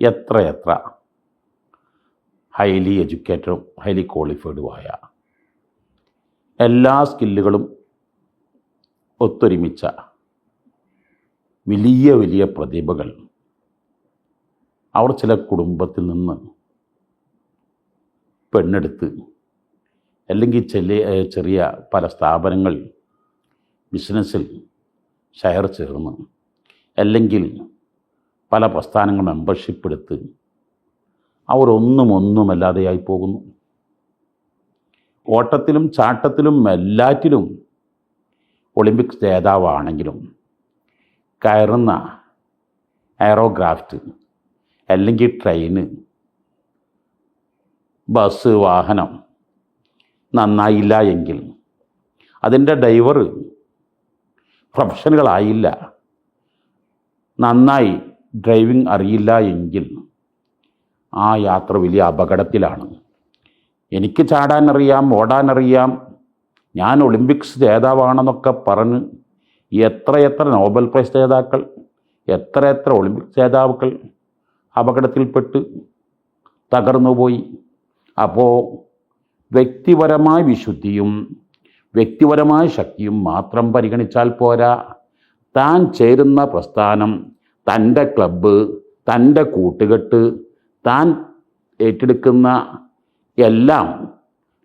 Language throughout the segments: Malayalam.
എത്ര എത്ര ഹൈലി എഡ്യൂക്കേറ്റഡും ഹൈലി ക്വാളിഫൈഡുമായ എല്ലാ സ്കില്ലുകളും ഒത്തൊരുമിച്ച വലിയ വലിയ പ്രതിഭകൾ അവർ ചില കുടുംബത്തിൽ നിന്ന് പെണ്ണെടുത്ത് അല്ലെങ്കിൽ ചെറിയ ചെറിയ പല സ്ഥാപനങ്ങൾ ബിസിനസ്സിൽ ഷെയർ ചേർന്ന് അല്ലെങ്കിൽ പല പ്രസ്ഥാനങ്ങൾ മെമ്പർഷിപ്പ് എടുത്ത് അവർ ഒന്നും ഒന്നുമല്ലാതെയായി പോകുന്നു. ഓട്ടത്തിലും ചാട്ടത്തിലും എല്ലാറ്റിലും ഒളിമ്പിക്സ് ജേതാവാണെങ്കിലും കയറുന്ന എയറോഗ്രാഫ്റ്റ് അല്ലെങ്കിൽ ട്രെയിന് ബസ് വാഹനം നന്നായില്ല എങ്കിൽ അതിന്റെ ഡ്രൈവർ പ്രൊഫഷണലുകളായില്ല നന്നായി ഡ്രൈവിംഗ് അറിയില്ല എങ്കിൽ ആ യാത്ര വലിയ അപകടത്തിലാണ്. എനിക്ക് ചാടാനറിയാം ഓടാനറിയാം ഞാൻ ഒളിമ്പിക്സ് ജേതാവാണെന്നൊക്കെ പറഞ്ഞ് എത്ര എത്ര നോബൽ പ്രൈസ് ജേതാക്കൾ എത്ര എത്ര ഒളിമ്പിക്സ് ജേതാക്കൾ അപകടത്തിൽപ്പെട്ട് തകർന്നുപോയി. അപ്പോൾ വ്യക്തിപരമായ വിശുദ്ധിയും വ്യക്തിപരമായ ശക്തിയും മാത്രം പരിഗണിച്ചാൽ പോരാ. താൻ ചേരുന്ന പ്രസ്ഥാനം തന്റെ ക്ലബ്ബ് തന്റെ കൂട്ടുകെട്ട് താൻ ഏറ്റെടുക്കുന്ന എല്ലാം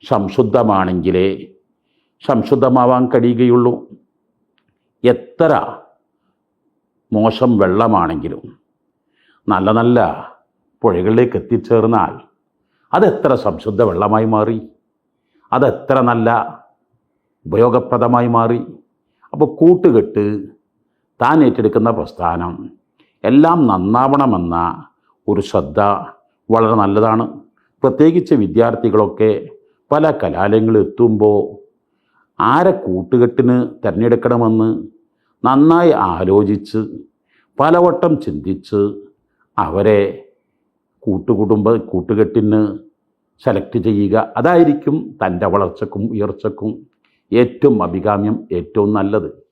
സംശുദ്ധമാണെങ്കിലേ സംശുദ്ധമാവാൻ കഴിയുകയുള്ളൂ. എത്ര മോശം വെള്ളമാണെങ്കിലും നല്ല നല്ല പുഴകളിലേക്ക് എത്തിച്ചേർന്നാൽ അതെത്ര സംശുദ്ധ വെള്ളമായി മാറി അതെത്ര നല്ല ഉപയോഗപ്രദമായി മാറി. അപ്പോൾ കൂട്ടുകെട്ട് താൻ ഏറ്റെടുക്കുന്ന പ്രസ്ഥാനം എല്ലാം നന്നാവണമെന്ന ഒരു ശ്രദ്ധ വളരെ നല്ലതാണ്. പ്രത്യേകിച്ച് വിദ്യാർത്ഥികളൊക്കെ പല കലാലയങ്ങളിൽ എത്തുമ്പോൾ ആരെ കൂട്ടുകെട്ടിന് തിരഞ്ഞെടുക്കണമെന്ന് നന്നായി ആലോചിച്ച് പലവട്ടം ചിന്തിച്ച് അവരെ കൂട്ടുകുടുംബ കൂട്ടുകെട്ടിന് സെലക്ട് ചെയ്യുക. അതായിരിക്കും തന്റെ വളർച്ചക്കും ഉയർച്ചക്കും ഏറ്റവും അഭികാമ്യം ഏറ്റവും നല്ലത്.